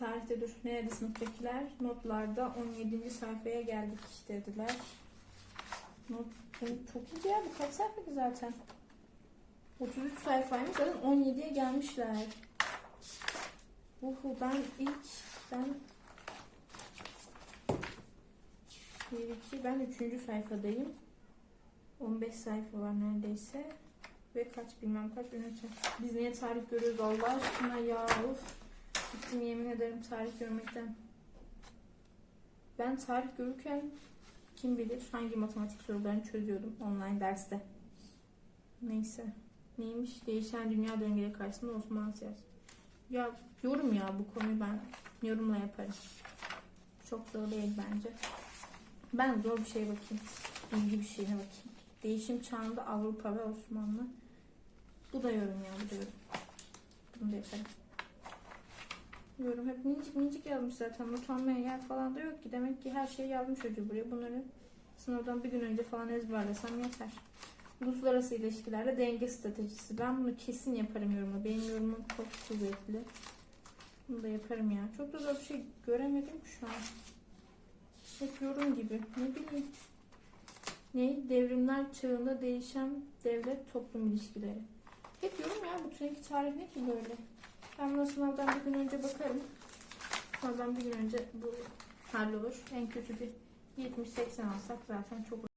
17 sınıftakiler notlarda 17. sayfaya geldik dediler. Not bu çok iyi ya bu kaç sayfa ki zaten? 33 sayfaymış zaten 17'ye gelmişler. Uhu ben ilk ben 1, 2, ben 3. sayfadayım. 15 sayfa var neredeyse. Ve kaç bilmem kaç ünite. Biz niye tarih görüyoruz Allah aşkına ya of. Gittim yemin ederim tarih görmekten. Ben tarih görürken kim bilir hangi matematik sorularını çözüyordum online derste. Neyse. Neymiş? Değişen dünya döngeleri karşısında Osmanlı siyasi. Ya yorum ya bu konuyu ben yorumla yaparım. Çok zor değil bence. Ben zor bir şeye bakayım. Bilgi bir şeyine bakayım. Değişim çağında Avrupa ve Osmanlı. Bu da yorum ya bu da yorum. Bunu da yaparım. Yorum hep minicik minicik yazmış zaten. Utanmaya yer falan da yok ki. Demek ki her şeyi yazmış çocuğu buraya. Bunları sınavdan bir gün önce falan ezberlesem yeter. Uluslararası ilişkilerde denge stratejisi. Ben bunu kesin yaparım yorumu. Benim yorumum çok kuvvetli. Bunu da yaparım ya. Çok da bir şey göremedim şu an. Hep yorum gibi. Ne bileyim. Ne? Devrimler çağında değişen devlet toplum ilişkileri. Hep yorum ya. Bu seneki tarih ne ki böyle? Ben buna sınavdan bir gün önce bakarım. Sınavdan bir gün önce bu hallolur. En kötü bir 70-80 alsak zaten çok